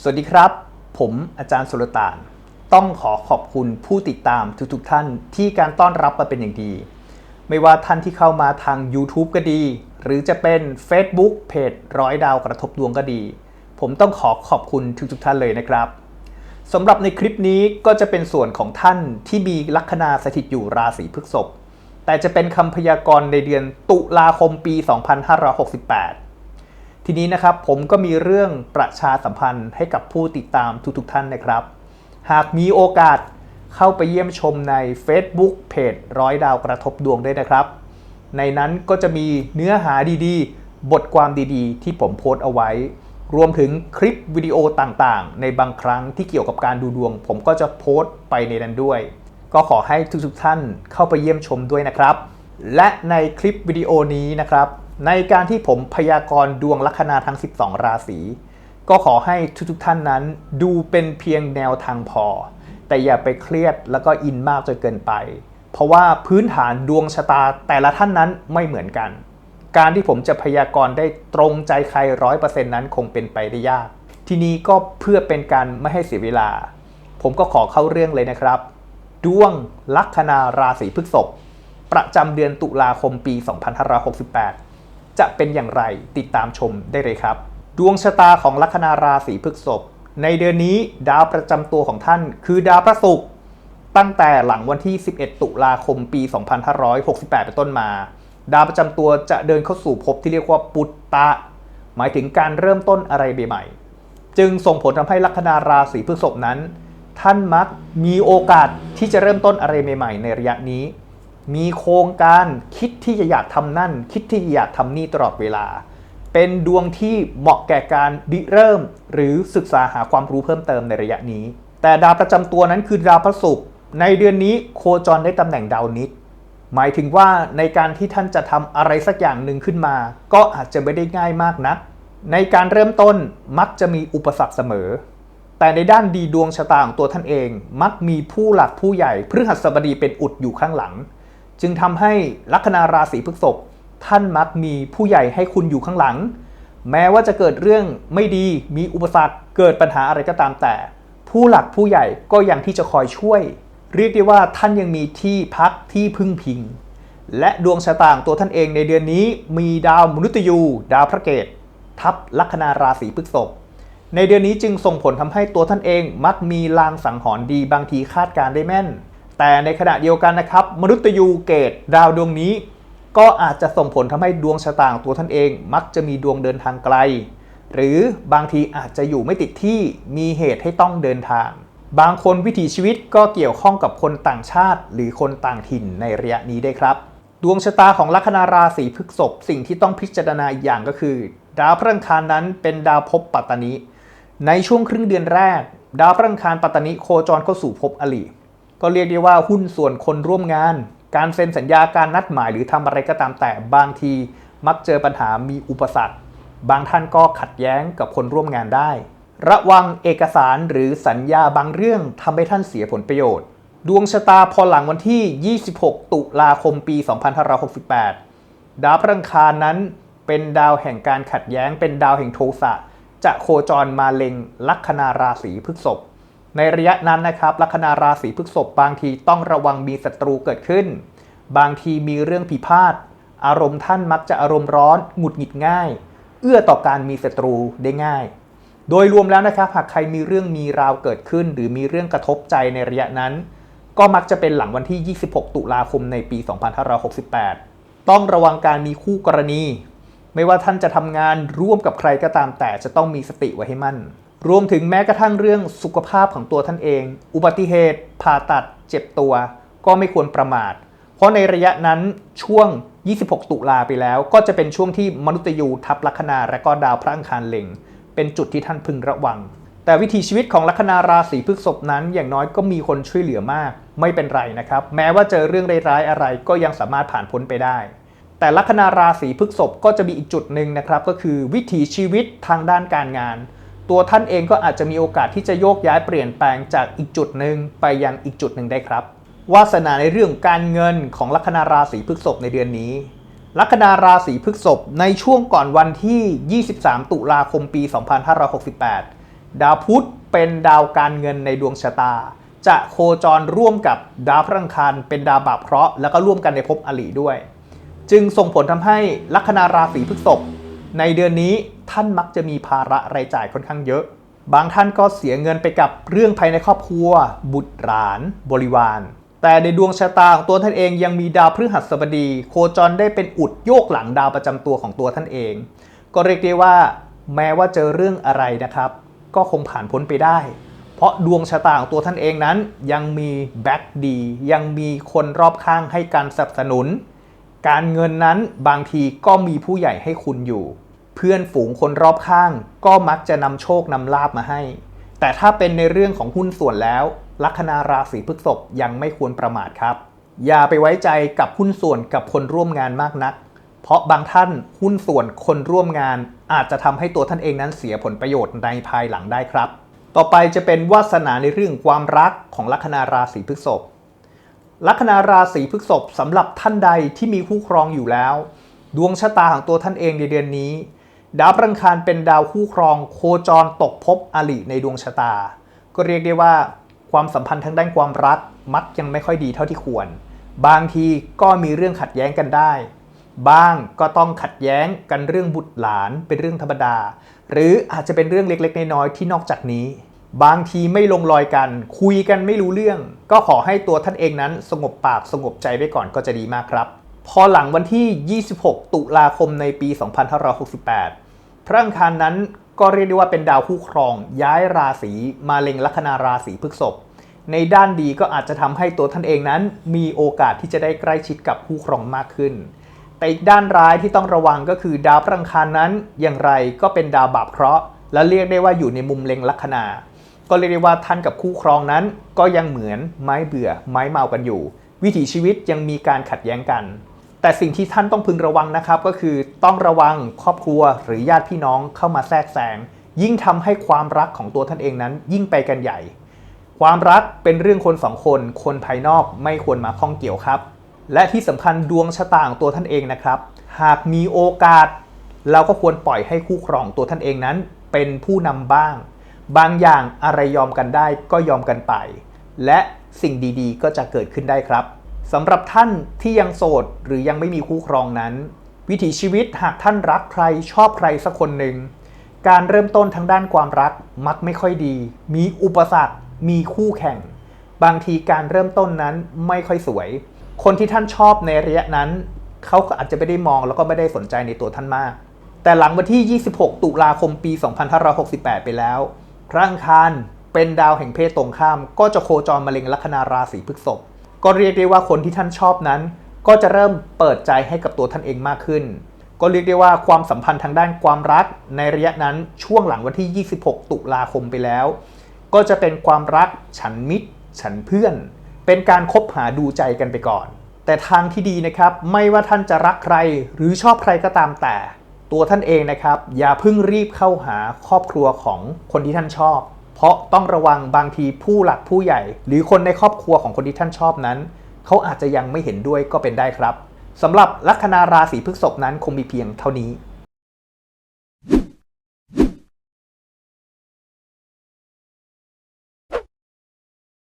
สวัสดีครับ ผมอาจารย์สุลต่าน ต้องขอขอบคุณผู้ติดตามทุกๆท่านที่การต้อนรับมาเป็นอย่างดี ไม่ว่าท่านที่เข้ามาทาง YouTube ก็ดี หรือจะเป็น Facebook เพจร้อยดาวกระทบดวงก็ดี ผมต้องขอขอบคุณทุกๆท่านเลยนะครับสำหรับในคลิปนี้ก็จะเป็นส่วนของท่านที่มีลัคนาสถิตอยู่ราศีพฤษภแต่จะเป็นคำพยากรณ์ในเดือนตุลาคมปี 2568 ทีนี้นะครับผมก็มีเรื่องประชาสัมพันธ์ให้กับผู้ติดตามทุกๆท่านนะครับ หากมีโอกาสเข้าไปเยี่ยมชมใน Facebook เพจร้อยดาวกระทบดวงด้วยนะครับ ในนั้นก็จะมีเนื้อหาดีๆ บทความดีๆ ที่ผมโพสต์เอาไว้ รวมถึงคลิปวิดีโอต่างๆ ในบางครั้งที่เกี่ยวกับการดูดวง ผมก็จะโพสต์ไปในนั้นด้วย ก็ขอให้ทุกๆท่านเข้าไปเยี่ยมชมด้วยนะครับ และในคลิปวิดีโอนี้นะครับ ในการที่ผมพยากรณ์ดวงลัคนาทั้ง 12 ราศี ก็ขอให้ทุกๆท่านนั้นดูเป็นเพียงแนวทางพอ แต่อย่าไปเครียดแล้วก็อินมากจนเกินไป เพราะว่าพื้นฐานดวงชะตาแต่ละท่านนั้นไม่เหมือนกัน การที่ผมจะพยากรณ์ได้ตรงใจใครร้อยเปอร์เซ็นต์นั้นคงเป็นไปได้ยาก ทีนี้ก็เพื่อเป็นการไม่ให้เสียเวลา ผมก็ขอเข้าเรื่องเลยนะครับ ดวงลัคนาราศีพฤษภประจำเดือนตุลาคมปี 2568 จะเป็นอย่างไรติดตามชมได้เลยครับ ดวงชะตาของลัคนาราศีพฤษภในเดือนนี้ดาวประจำตัวของท่าน คือดาวพระศุกร์ตั้งแต่หลังวันที่ 11 ตุลาคมปี 2568 เป็นต้นมา ดาวประจำตัวจะเดินเข้าสู่ภพที่เรียกว่าปุตตะ หมายถึงการเริ่มต้นอะไรใหม่ๆ จึงส่งผลทำให้ลัคนาราศีพฤษภนั้น ท่านมักมีโอกาสที่จะเริ่มต้นอะไรใหม่ ๆ ในระยะนี้ มีโครงการคิดที่จะอยากทำนั่น คิดที่จะอยากทำนี่ตลอดเวลา เป็นดวงที่เหมาะแก่การริเริ่ม หรือศึกษาหาความรู้เพิ่มเติมในระยะนี้ แต่ดาวประจำตัวนั้นคือดาวพระศุกร์ในเดือนนี้โคจรได้ตำแหน่งดาวนิดหมายถึงว่าในการที่ท่านจะทำอะไรสักอย่างหนึ่งขึ้นมา ก็อาจจะไม่ได้ง่ายมากนัก ในการเริ่มต้นมักจะมีอุปสรรคเสมอ แต่ในด้านดีดวงชะตาของตัวท่านเอง มักมีผู้หลักผู้ใหญ่พฤหัสบดีเป็นอุดอยู่ข้างหลัง จึงทำให้ลัคนาราศีพฤษภท่านมักมีผู้ใหญ่ให้คุณอยู่ข้างหลัง แม้ว่าจะเกิดเรื่องไม่ดีมีอุปสรรคเกิดปัญหาอะไรก็ตามแต่ ผู้หลักผู้ใหญ่ก็ยังที่จะคอยช่วย เรียกได้ว่าท่านยังมีที่พักที่พึ่งพิง และดวงชะตาของตัวท่านเองในเดือนนี้มีดาวมนุษย์ยูดาวพระเกตทับลัคนาราศีพฤษภในเดือนนี้จึงส่งผลทำให้ตัวท่านเองมักมีลางสังหรณ์ดีบางทีคาดการได้แม่น แต่ในขณะเดียวกันนะครับ มนุษย์ยูเกตดาวดวงนี้ ก็อาจจะส่งผลทำให้ดวงชะตาของตัวท่านเอง มักจะมีดวงเดินทางไกล หรือบางทีอาจจะอยู่ไม่ติดที่มีเหตุให้ต้องเดินทาง บางคนวิถีชีวิตก็เกี่ยวข้องกับคนต่างชาติ หรือคนต่างถิ่นในระยะนี้ได้ครับ ดวงชะตาของลัคนาราศีพฤษภสิ่งที่ต้องพิจารณาอีกอย่างก็คือ ดาวพระอังคารนั้นเป็นดาวภพปัตตานิในช่วงครึ่งเดือนแรก ดาวพระอังคารปัตตานิโคจรเข้าสู่ภพอลิ ก็เรียกได้ว่าหุ้นส่วนคนร่วมงาน การเซ็นสัญญาการนัดหมายหรือทำอะไรก็ตามแต่บางทีมักเจอปัญหามีอุปสรรค บางท่านก็ขัดแย้งกับคนร่วมงานได้ ระวังเอกสารหรือสัญญาบางเรื่องทำให้ท่านเสียผลประโยชน์ ดวงชะตาพอหลังวันที่ 26 ตุลาคมปี 2568 ดาวพระอังคารนั้นเป็นดาวแห่งการขัดแย้ง เป็นดาวแห่งโทสะจะโคจรมาเล็งลัคนาราศีพฤษภ ในระยะนั้นนะครับลัคนาราศีพฤษภบางทีต้องระวังมีศัตรูเกิดขึ้น บางทีมีเรื่องผิพาดอารมณ์ท่านมักจะอารมณ์ร้อนหงุดหงิดง่าย เอื้อต่อการมีศัตรูได้ง่าย โดยรวมแล้วนะครับหากใครมีเรื่องมีราวเกิดขึ้น หรือมีเรื่องกระทบใจในระยะนั้น ก็มักจะเป็นหลังวันที่ 26 ตุลาคมในปี 2568 ต้องระวังการมีคู่กรณี ไม่ว่าท่านจะทำงานร่วมกับใครก็ตามแต่จะต้องมีสติไว้ให้มั่น รวมถึงแม้กระทั่งเรื่องสุขภาพของตัวท่านเอง อุบัติเหตุ ผ่าตัด เจ็บตัว ก็ไม่ควรประมาท เพราะในระยะนั้นช่วง 26 ตุลาไปแล้ว ก็จะเป็นช่วงที่มนุษย์ยูทับลัคนาและก็ดาวพระอังคารเล็ง เป็นจุดที่ท่านพึงระวัง แต่วิถีชีวิตของลัคนาราศีพฤษภนั้น อย่างน้อยก็มีคนช่วยเหลือมาก ไม่เป็นไรนะครับ แม้ว่าเจอเรื่องร้ายๆอะไรก็ยังสามารถผ่านพ้นไปได้แต่ลัคนาราศีพฤษภก็จะมีอีกจุดหนึ่งนะครับ ก็คือวิถีชีวิตทางด้านการงาน ตัวท่านเองก็อาจจะมีโอกาสที่จะโยกย้ายเปลี่ยนแปลงจากอีกจุดหนึ่งไปยังอีกจุดหนึ่งได้ครับวาสนาในเรื่องการเงินของลัคนาราศีพฤษภในเดือนนี้ ลัคนาราศีพฤษภในช่วงก่อนวันที่ 23 ตุลาคมปี 2568 ดาวพุธเป็นดาวการเงินในดวงชะตา จะโคจรร่วมกับดาวพฤหังคารเป็นดาวบาปเคราะห์แล้วก็ร่วมกันในภพอริด้วย จึงส่งผลทำให้ลัคนาราศีพฤษภในเดือนนี้ ท่านมักจะมีภาระรายจ่ายค่อนข้างเยอะ บางท่านก็เสียเงินไปกับเรื่องภายในครอบครัว บุตรหลาน บริวาร แต่ในดวงชะตาของตัวท่านเองยังมีดาวพฤหัสบดี โคจรได้เป็นอุดโยกหลังดาวประจำตัวของตัวท่านเอง ก็เรียกได้ว่า แม้ว่าเจอเรื่องอะไรนะครับ ก็คงผ่านพ้นไปได้ เพราะดวงชะตาของตัวท่านเองนั้น ยังมีแบ็กดียังมีคนรอบข้างให้การสนับสนุน การเงินนั้นบางทีก็มีผู้ใหญ่ให้คุณอยู่ เพื่อนฝูงคนรอบข้าง ก็มักจะนำโชคนำลาบมาให้ แต่ถ้าเป็นในเรื่องของหุ้นส่วนแล้ว ลัคนาราศีพฤษภยังไม่ควรประมาทครับ อย่าไปไว้ใจกับหุ้นส่วนกับคนร่วมงานมากนัก เพราะบางท่านหุ้นส่วนคนร่วมงาน อาจจะทำให้ตัวท่านเองนั้นเสียผลประโยชน์ในภายหลังได้ครับ ต่อไปจะเป็นวาสนาในเรื่องความรักของลัคนาราศีพฤษภลัคนาราศีพฤษภสำหรับท่านใดที่มีคู่ครองอยู่แล้ว ดวงชะตาของตัวท่านเองในเดือนนี้ ดาวพฤหังคารเป็นดาวคู่ครองโคจรตกภพอลิในดวงชะตา ก็เรียกได้ว่าความสัมพันธ์ทางด้านความรักมักยังไม่ค่อยดีเท่าที่ควร บางทีก็มีเรื่องขัดแย้งกันได้ บ้างก็ต้องขัดแย้งกันเรื่องบุตรหลานเป็นเรื่องธรรมดา หรืออาจจะเป็นเรื่องเล็กๆน้อยๆที่นอกจากนี้ บางทีไม่ลงรอยกัน คุยกันไม่รู้เรื่อง ก็ขอให้ตัวท่านเองนั้นสงบปากสงบใจไว้ก่อนก็จะดีมากครับ พอหลังวันที่ 26 ตุลาคมในปี 2568 พระอังคารนั้นก็เรียกได้ว่าเป็นดาวคู่ครอง ย้ายราศีมาเล็งลัคนาราศีพฤษภในด้านดีก็อาจจะทำให้ตัวท่านเองนั้น มีโอกาสที่จะได้ใกล้ชิดกับคู่ครองมากขึ้น แต่อีกด้านร้ายที่ต้องระวังก็คือดาวพระอังคารนั้นอย่างไรก็เป็นดาวบาปเคราะห์และเรียกได้ว่าอยู่ในมุมเล็งลัคนา ก็เรียกได้ว่าท่านกับคู่ครองนั้น ก็ยังเหมือนไม้เบื่อไม้เมากันอยู่ วิถีชีวิตยังมีการขัดแย้งกัน แต่สิ่งที่ท่านต้องพึงระวังนะครับ ก็คือต้องระวังครอบครัวหรือญาติพี่น้องเข้ามาแทรกแซงยิ่งทำให้ความรักของตัวท่านเองนั้น ยิ่งไปกันใหญ่ ความรักเป็นเรื่องคนสองคน คนภายนอกไม่ควรมาข้องเกี่ยวครับ และที่สำคัญดวงชะตาของตัวท่านเองนะครับ หากมีโอกาส เราก็ควรปล่อยให้คู่ครองตัวท่านเองนั้น เป็นผู้นำบ้าง บางอย่างอะไรยอมกันได้ก็ยอมกันไป และสิ่งดีๆ ก็จะเกิดขึ้นได้ครับ สำหรับท่านที่ยังโสดหรือยังไม่มีคู่ครองนั้น วิถีชีวิตหากท่านรักใครชอบใครสักคนหนึ่ง การเริ่มต้นทางด้านความรักมักไม่ค่อยดี มีอุปสรรค มีคู่แข่ง บางทีการเริ่มต้นนั้นไม่ค่อยสวย คนที่ท่านชอบในระยะนั้น เขาก็อาจจะไม่ได้มองแล้วก็ไม่ได้สนใจในตัวท่านมาก แต่หลังวันที่ 26 ตุลาคมปี 2568 ไปแล้วพระอังคารเป็นดาวแห่งเพศตรงข้าม ก็จะโคจรมาเล็งลัคนาราศีพฤษภ ก็เรียกได้ว่าคนที่ท่านชอบนั้น ก็จะเริ่มเปิดใจให้กับตัวท่านเองมากขึ้น ก็เรียกได้ว่าความสัมพันธ์ทางด้านความรัก ในระยะนั้นช่วงหลังวันที่ 26 ตุลาคมไปแล้ว ก็จะเป็นความรักฉันมิตร ฉันเพื่อน เป็นการคบหาดูใจกันไปก่อน แต่ทางที่ดีนะครับไม่ว่าท่านจะรักใครหรือชอบใครก็ตามแต่ ตัวท่านเองนะครับ อย่าเพิ่งรีบเข้าหาครอบครัวของคนที่ท่านชอบ เพราะต้องระวังบางทีผู้หลักผู้ใหญ่ หรือคนในครอบครัวของคนที่ท่านชอบนั้น เขาอาจจะยังไม่เห็นด้วยก็เป็นได้ครับสำหรับลัคนาราศีพฤษภนั้นคงมีเพียงเท่านี้